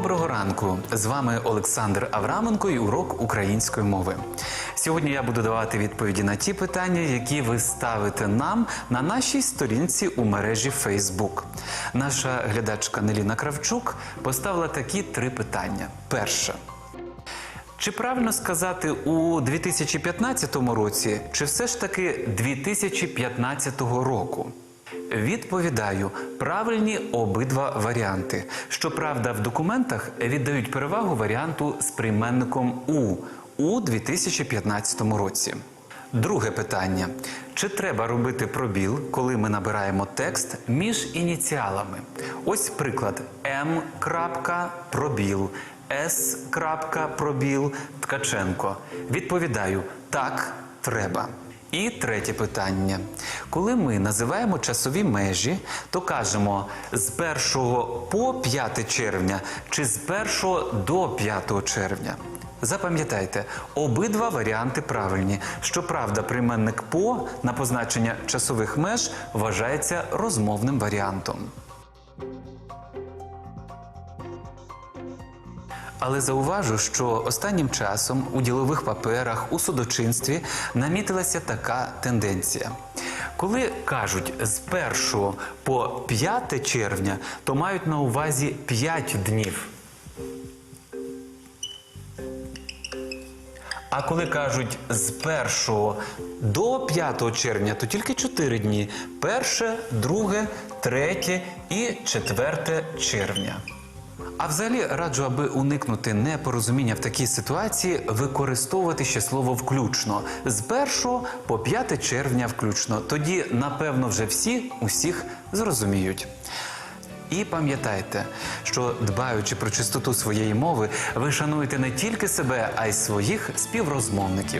Доброго ранку! З вами Олександр Авраменко і урок української мови. Сьогодні я буду давати відповіді на ті питання, які ви ставите нам на нашій сторінці у мережі Facebook. Наша глядачка Неліна Кравчук поставила такі три питання. Перше. Чи правильно сказати у 2015 році, чи все ж таки 2015 року? Відповідаю, правильні обидва варіанти. Щоправда, в документах віддають перевагу варіанту з прийменником у у 2015 році. Друге питання: чи треба робити пробіл, коли ми набираємо текст між ініціалами? Ось приклад М. пробіл, С. пробіл, Ткаченко. Відповідаю, так, треба. І третє питання. Коли ми називаємо часові межі, то кажемо з 1 по 5 червня чи з 1 до 5 червня. Запам'ятайте, обидва варіанти правильні. Щоправда, прийменник по на позначення часових меж вважається розмовним варіантом. Але зауважу, що останнім часом у ділових паперах у судочинстві намітилася така тенденція. Коли кажуть з 1 по 5 червня, то мають на увазі 5 днів. А коли кажуть з 1 до 5 червня, то тільки 4 дні: 1, 2, 3 і 4 червня. А взагалі раджу, аби уникнути непорозуміння в такій ситуації, використовувати ще слово включно з 1 по 5 червня включно. Тоді, напевно, вже всі усіх зрозуміють. І пам'ятайте, що дбаючи про чистоту своєї мови, ви шануєте не тільки себе, а й своїх співрозмовників.